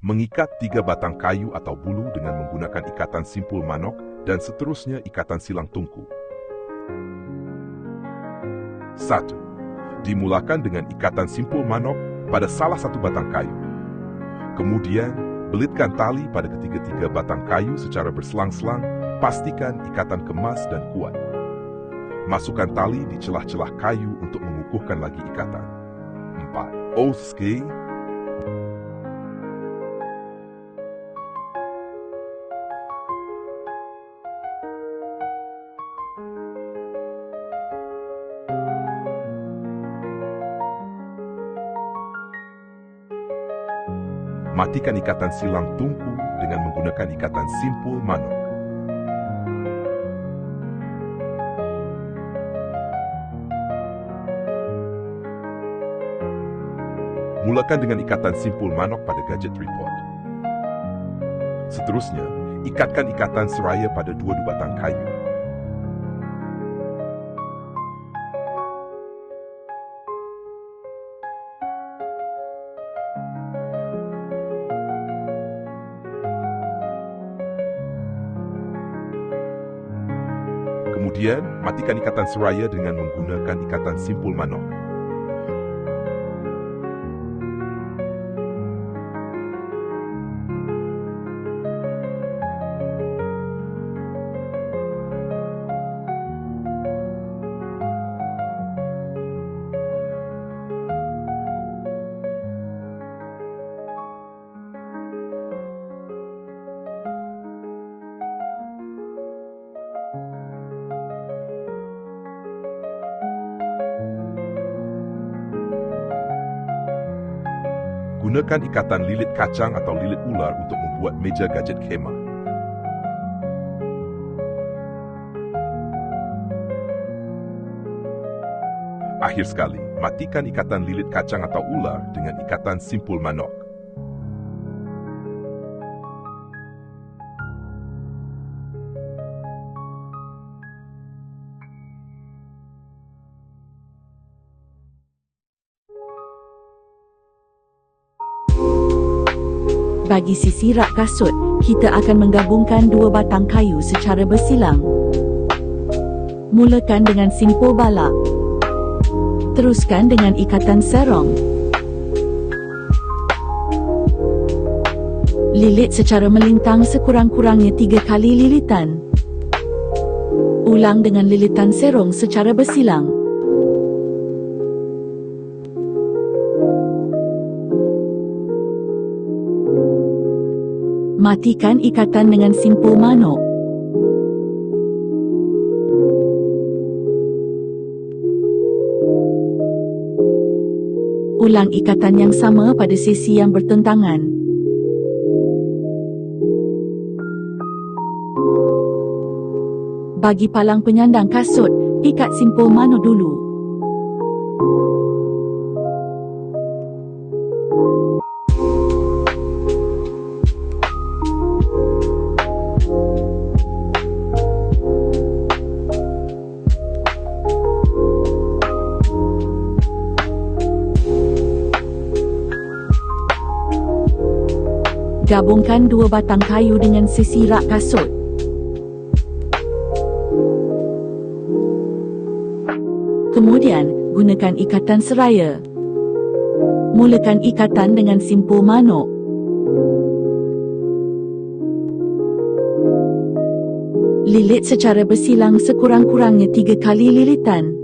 Mengikat tiga batang kayu atau bulu dengan menggunakan ikatan simpul manok dan seterusnya ikatan silang tungku. 1. Dimulakan dengan ikatan simpul manok pada salah satu batang kayu. Kemudian, belitkan tali pada ketiga-tiga batang kayu secara berselang-selang, pastikan ikatan kemas dan kuat. Masukkan tali di celah-celah kayu untuk mengukuhkan lagi ikatan. 4. Oske Matikan ikatan silang tungku dengan menggunakan ikatan simpul manok. Mulakan dengan ikatan simpul manok pada gadget tripod. Seterusnya, ikatkan ikatan seraya pada dua-dua batang kayu. Kemudian, matikan ikatan seraya dengan menggunakan ikatan simpul manok. Gunakan ikatan lilit kacang atau lilit ular untuk membuat meja gadget khemah. Akhir sekali, matikan ikatan lilit kacang atau ular dengan ikatan simpul manok. Bagi sisi rak kasut, kita akan menggabungkan dua batang kayu secara bersilang. Mulakan dengan simpul balak. Teruskan dengan ikatan serong. Lilit secara melintang sekurang-kurangnya tiga kali lilitan. Ulang dengan lilitan serong secara bersilang. Matikan ikatan dengan simpul manok. Ulang ikatan yang sama pada sesi yang bertentangan. Bagi palang penyandang kasut, ikat simpul manok dulu. Gabungkan dua batang kayu dengan sisi rak kasut. Kemudian, gunakan ikatan seraya. Mulakan ikatan dengan simpul manok. Lilit secara bersilang sekurang-kurangnya tiga kali lilitan.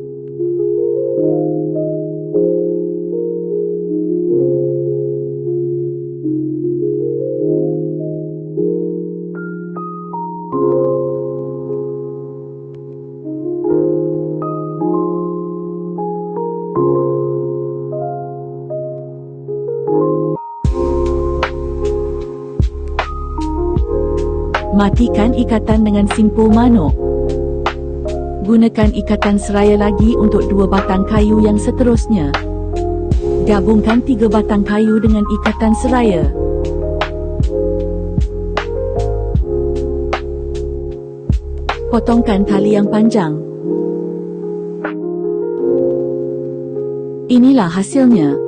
Matikan ikatan dengan simpul manok. Gunakan ikatan seraya lagi untuk dua batang kayu yang seterusnya. Gabungkan tiga batang kayu dengan ikatan seraya. Potongkan tali yang panjang. Inilah hasilnya.